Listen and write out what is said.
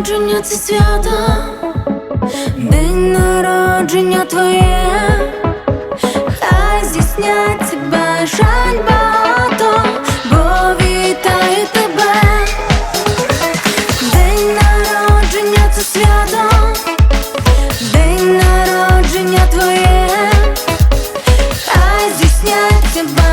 народження це свято, день народження твоє, хай здійснять бажань багато, бо вітаю тебе, день народження це свято, день народження твоє, хай здійснять тебе.